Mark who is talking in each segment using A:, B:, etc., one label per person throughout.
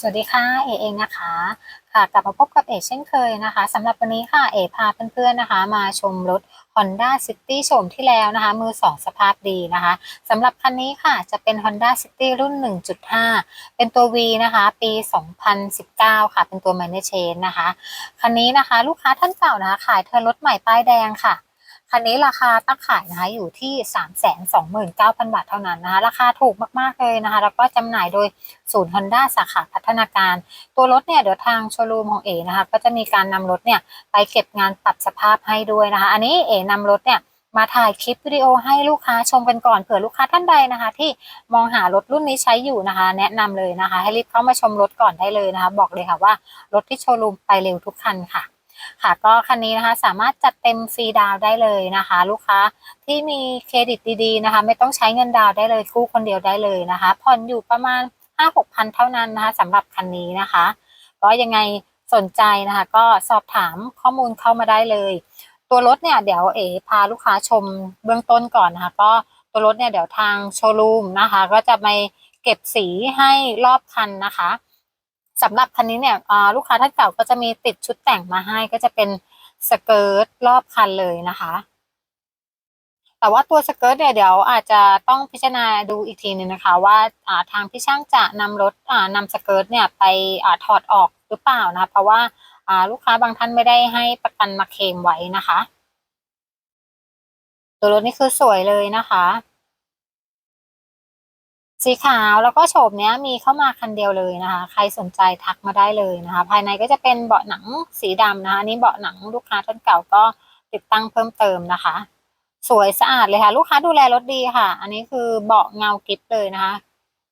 A: สวัสดีค่ะเอเองนะคะค่ะกลับมาพบกับเอเช่นเคยนะคะสำหรับวันนี้ค่ะเอพาเพื่อนๆนะคะ มาชมรถ Honda City โฉมที่แล้วนะคะ มือ2สภาพดีนะคะสำหรับคันนี้ค่ะจะเป็น Honda City รุ่น 1.5 เป็นตัว V นะคะ ปี 2019 ค่ะ เป็นตัว Minor Change นะคะ คันนี้นะคะ ลูกค้าท่านเก่านะคะ ขายเธอรถใหม่ป้ายแดงค่ะ คันนี้ราคาตั้งขายนะคะอยู่ที่ 329,000 บาทเท่านั้นนะคะ ราคาถูกมากๆเลยนะคะ แล้วก็จำหน่ายโดยศูนย์ Honda สาขาพัฒนาการ ตัวรถเนี่ยเดี๋ยวทางโชว์รูมของเอนะคะ ก็จะมีการนำรถเนี่ยไปเก็บงานปรับสภาพให้ด้วยนะคะ อันนี้เอนำรถเนี่ยมาถ่ายคลิปวิดีโอให้ลูกค้าชมกันก่อนเผื่อลูกค้าท่านใดนะคะ ที่มองหารถรุ่นนี้ใช้อยู่นะคะ แนะนำเลยนะคะ ให้รีบเข้ามาชมรถก่อนได้เลยนะคะ บอกเลยค่ะว่ารถที่โชว์รูมไปเร็วทุกคันค่ะ ค่ะก็คันนี้นะคะสามารถจัดเต็มฟรีดาวได้เลยนะคะ ลูกค้าที่มีเครดิตดีๆนะคะ ไม่ต้องใช้เงินดาวได้เลยกู้คนเดียวได้เลยนะคะผ่อนอยู่ประมาณ 5 6พันเท่านั้นนะคะสำหรับคันนี้นะคะก็ยังไงสนใจนะคะ ก็สอบถามข้อมูลเข้ามาได้เลย ตัวรถเนี่ยเดี๋ยวเอพาลูกค้าชมเบื้องต้นก่อนนะคะ ก็ตัวรถเนี่ยเดี๋ยวทางโชว์รูมนะคะ ก็จะไปเก็บสีให้รอบคันนะคะ สำหรับคันนี้เนี่ยลูกค้าท่านเก่าก็จะมีติดชุดแต่งมาให้ก็จะเป็นสเกิร์ตรอบคันเลยนะคะ แต่ว่าตัวสเกิร์ตเนี่ยเดี๋ยวอาจจะต้องพิจารณาดูอีกทีนึงนะคะ ว่าทางพี่ช่างจะนำรถนำสเกิร์ตเนี่ยไปถอดออกหรือเปล่านะเพราะว่าลูกค้าบางท่านไม่ได้ให้ประกันมาเคลมไว้นะคะ ตัวรถนี่คือสวยเลยนะคะ สีขาวแล้วก็โฉมเนี้ยมีเข้ามาคันเดียวเลยนะคะ ใครสนใจทักมาได้เลยนะคะ ภายในก็จะเป็นเบาะหนังสีดำนะคะอันนี้เบาะหนังลูกค้าท่านเก่าก็ติดตั้งเพิ่มเติมนะคะ สวยสะอาดเลยค่ะ ลูกค้าดูแลรถดีค่ะ อันนี้คือเบาะเงากิฟเลยนะคะ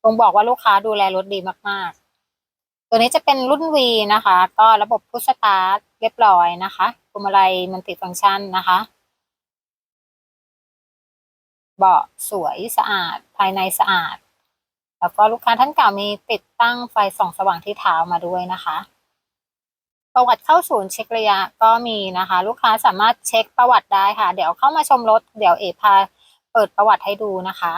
A: ผมบอกว่าลูกค้าดูแลรถดีมากๆ ตัวนี้จะเป็นรุ่น V นะคะ ก็ระบบพุชสตาร์ทเรียบร้อยนะคะพวงมาลัยมันติดฟังก์ชันนะคะเบาะสวยสะอาดภายในสะอาด แล้วก็ลูกค้าท่านเก่ามีติดตั้งไฟส่องสว่างที่เท้ามาด้วยนะคะ ประวัติเข้าศูนย์เช็คระยะก็มีนะคะ ลูกค้าสามารถเช็คประวัติได้ค่ะ เดี๋ยวเข้ามาชมรถเดี๋ยวเอพาเปิดประวัติให้ดูนะคะ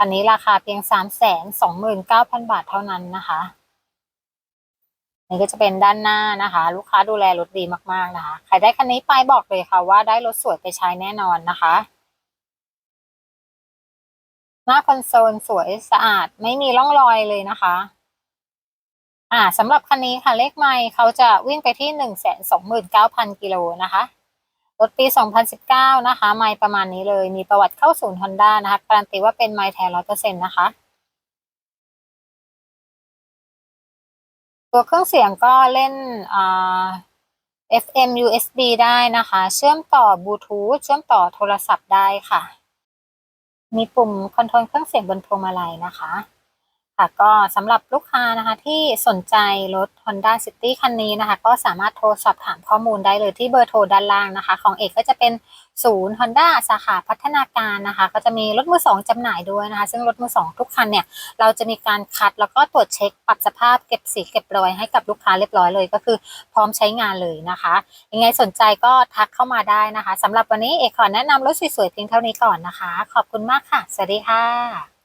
A: อันนี้ราคาเพียงสามแสนสองหมื่นเก้าพันบาทเท่านั้นนะคะนี่ก็จะเป็นด้านหน้านะคะ ลูกค้าดูแลรถดีมากๆนะคะ ใครได้คันนี้ไปบอกเลยค่ะว่าได้รถสวยไปใช้แน่นอนนะคะ หน้าคอนโซลสวยสะอาดไม่มีร่องรอยเลยนะคะ อ่าสำหรับคันนี้ค่ะเลขไมล์เขาจะวิ่งไปที่หนึ่งแสนสองหมื่นเก้าพันกิโลนะคะรถปีสองพันสิบเก้านะคะ ไมล์ประมาณนี้เลย มีประวัติเข้าศูนย์ฮอนด้านะคะ การันตีว่าเป็นไมล์แท้ร้อยเปอร์เซ็นต์นะคะ ตัวเครื่องเสียงก็เล่นอ่า FM USB ได้นะคะ เชื่อมต่อบลูทูธ เชื่อมต่อโทรศัพท์ได้ค่ะ มีปุ่มคอนโทรลเครื่องเสียงบนพวงมาลัยนะคะ ค่ะก็สำหรับลูกค้านะคะที่สนใจรถ Honda City คันนี้นะคะ ก็สามารถโทรสอบถามข้อมูลได้เลยที่เบอร์โทรด้านล่างนะคะ ของเอกก็จะเป็นศูนย์ Honda สาขาพัฒนาการนะคะ ก็จะมีรถมือสองจำหน่ายด้วยนะคะ ซึ่งรถมือสองทุกคันเนี่ย เราจะมีการคัดแล้วก็ตรวจเช็คปรับสภาพเก็บสีเก็บรอยให้กับลูกค้าเรียบร้อยเลย ก็คือพร้อมใช้งานเลยนะคะ ยังไงสนใจก็ทักเข้ามาได้นะคะสำหรับวันนี้เอกขอแนะนำรถสวยๆเพียงเท่านี้ก่อนนะคะ ขอบคุณมากค่ะ สวัสดีค่ะ